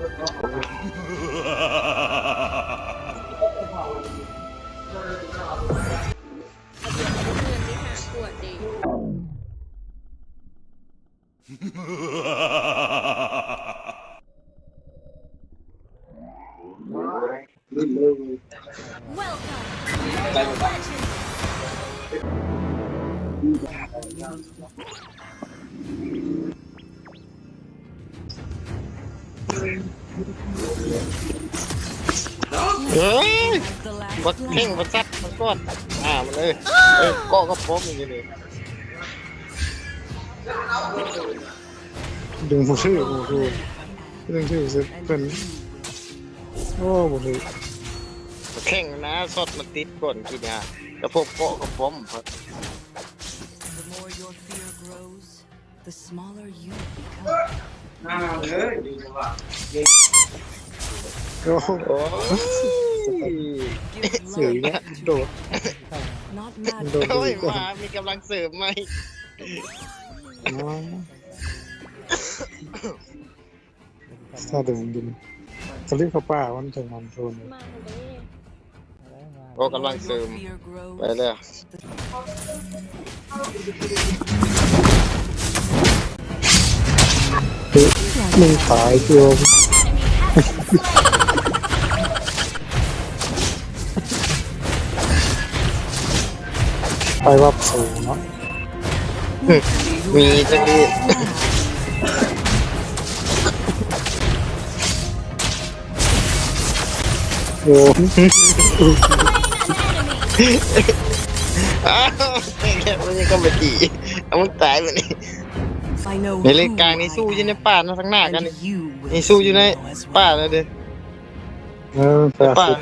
Welcome to Legend. เฮ้ยบักเข่งบักซัดมันก้อนอ่ามันเลยเอ้ยเกาะก็พร้อมอย่างนี้เลยดึงผู้ชื่อผู้ชื่อดึงชื่อสิเพิ่นโอ้บ่เลยบักเข่งนะสดมันติดก่อนกินยาแต่พวกเกาะก็พร้อมครับ The more your fear grows, the smaller you become. โอ้โหโอ้ย Give เสือ life อีกแล้ว to โดด not โดดโอ้ยก่อนมามีกำลังเสริมไหมถ้าดึงดินเขาเรียกเขาป้าวันถึงมันโทนมาเลยโอ้กำลังเสริม your fear grows, ไปเลย มึงตายตัวไปวับสูงเนาะมีจังดีโอ้อ้าวแค่มันยังก็มาจีเอามันตายไปนี่ I know ในเล่น who กลางนี่ I สู้อยู่ใน am, ป่านะทั้งหน้ากันนี่ and you will นี่สู้อยู่ใน know as ป่า well. เลยเด้อเออแปดป่าสิบ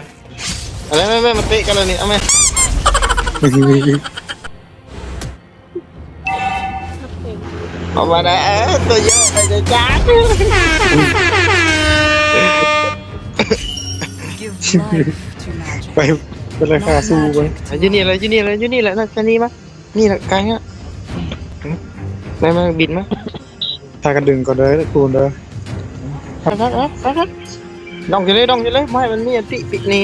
อะไรไม่ไม่มาเตะกันเลยนี่เอาไหมเอามาได้เออตัวเยอะไปจะจ้า Give life to magic. ไปเป็นราคา Not สู้ไป magic อยู่นี่เลยอยู่นี่เลยอยู่นี่แหละนะจะนี่มะนี่แหละกลางอะ ไม่มาบินมาถ้ากันดึงก็ได้คูณเด้อครับครับครับครับดองจะเลยดองจะเลยไม่ให้มันมีอันติปิกนี่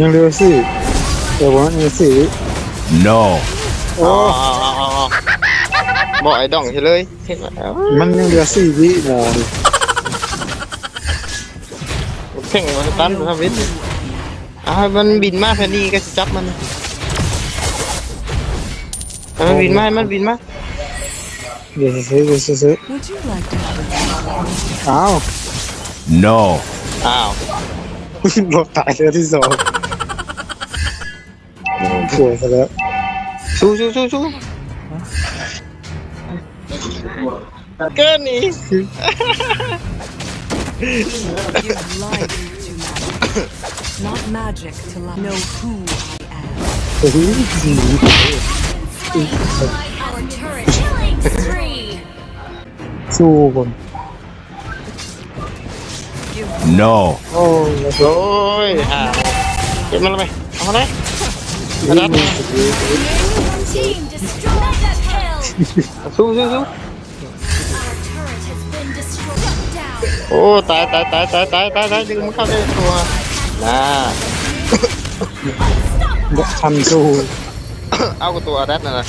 ยังเร็วสิแต่ว่าเอสิ No. โอ้อ๋อบอกไอ้ดองจะเลยเห็นไหมมันยังเหลือสี่วิหมอดิเพ่งมันตันทำวิทย์อ่ามันบินมาแผ่นนี้ก็จะจับมันให้มันบินมาให้มันบินมา This is it. This is it. Would you like to have a Ow. No. Ow. no, that is all. Go for that. Shoo, shoo, shoo, shoo. Gurney. Give life to magic, not magic to life. Know who I am. Who is he? Our. chuồn No. Ôi rồi à Chết mày mày Không đấy Xuống xuống xuống Ô tại tại tại tại tại tại tại đừng mất khóc đi. Thua Nà. Đã thăm dù Ao của tụi ở đất này này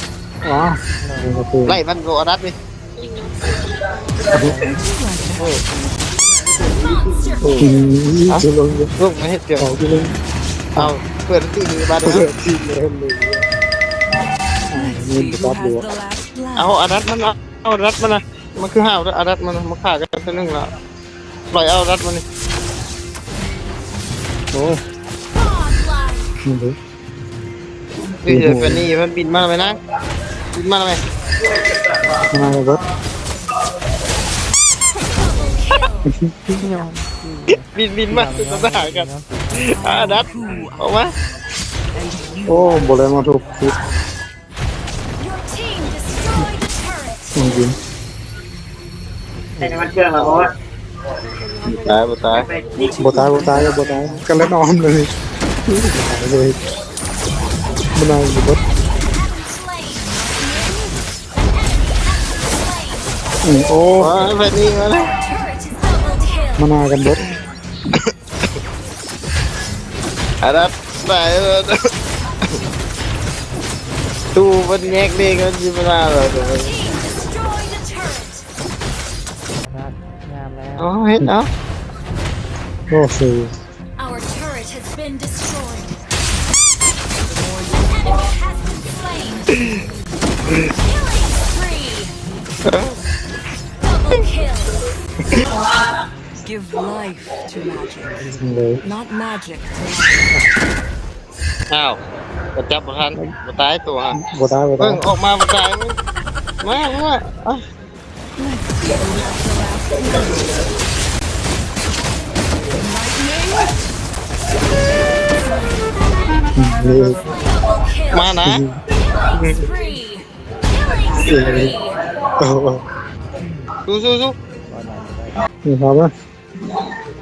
Wow Lấy văn của ở đất đi. เข้าเอากับตัวอดัตน่ะนะอ๋อเป็นตูไล่มันตัวอดัตดิอืมจะลงจะลูกไม่เห็ดเกี่ยวออกจะลงเอาเพื่อนตีมือบ้านเปิเด้อดที่เล่นเลยอ่า Let's เงิน see ตั who ด has ดู the last เอา laugh. อดัตมันเอาอาอดัตมันนะมันคือห้าวอดัตมันมันฆ่ากันตัวนึงล้วปล่อยเอาอดัตมันนี่โอ้ godlike นี่ดูพี่เจอแฟนนี่มันบินมาไหมนะบินมาไหมมาแล้ว บินบินมาจะทหารกันเอาอดัตออกมา And you โอ้บอลแรงมาถูกคิด Your team destroyed the turret จริง ตายบ่ตาย ๆบ่ตายบ่ตายบ่ตายกันแล้วนอมเลยตายเลยบ่นายอยู่บด slain อืมโอ้ โอ้ยแฟนนี่มาแล้ว mana gần bốt ở đó này tu vẫn nhét đi con gì mà ra rồi tụi mình. Ồ, hết Double kill. Give life to magic, เลย not magic to life. อ้าวกระจับบ่ทันบ่ตายตัวฮะ บ่ตายบ่ตา เพิ่ ย งออกมาบ่ตายมึงมามาเอ้า นี่ Double kill. มาน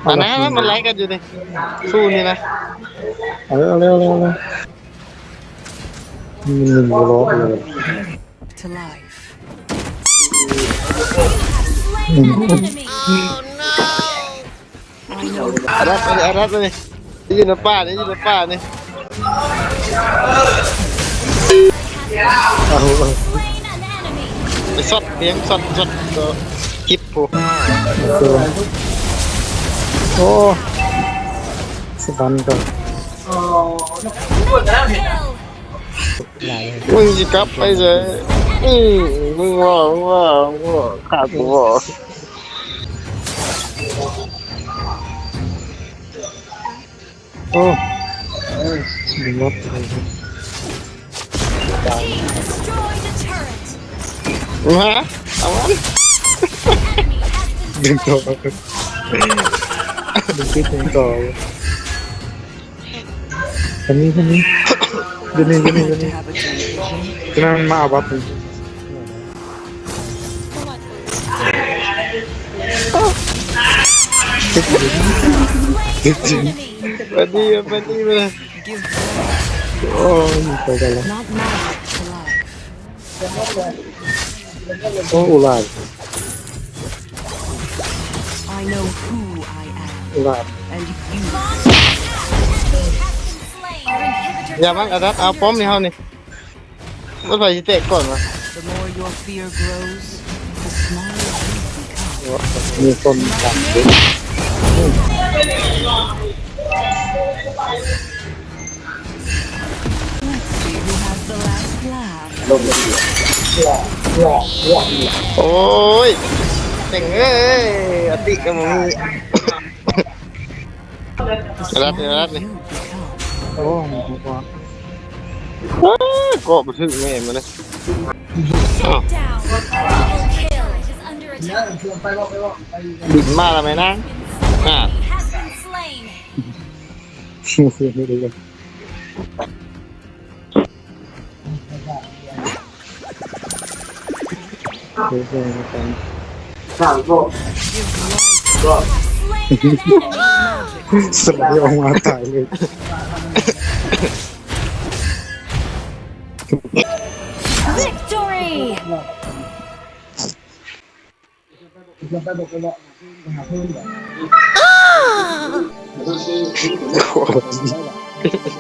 อ้โหสู้สู้สู้นี่ครับนะมานะมันไล่กันอยู่นี่สู้นี่นะเอาเร็วเร็วเร็วเร็วมันหนึ่งร้อยเลย To life. Slain an enemy. อารัดไปเลยอารัดไปเลยนี่อยู่ในป่านี่อยู่ในป่านี่เอาเอา Slain an enemy. ไปสดเลี้ยงสดสดตัวคลิปผู ตัว Oh. Sebandel. Wih, sikap aja. Ih, wah, wah, wah, kaku wah. Oh, bingung lagi. Wah, aman. Bingung begitu kau gini gini gini gini kenapa apa Kecil. Oh, Oh, lah. Oh, ular. I know who I am. อุลาด and you Launch attack. Has been slain. Our inhibitor อย่ามันอารัดเอาป้อมนี่เฮานี่รถไฟสิเตะก่อนวะ The more your fear grows, the smaller you become. มีคนตัดด้วย Let's see who has the last laugh. โอ้ยเต็งเอ้ยอติกับมึง The Arat, smaller arat. you become. โอ้มีคนว่าอ้าวเกาะมาถึงแม่มันเลยอ้าว down. Double kill. It is under attack. บินมาแล้วไหมนะอ่า Has been slain. ไม่ได้เลยเดี๋ยวเสไลด์ออกมาตายเลย Victory. โอ้โห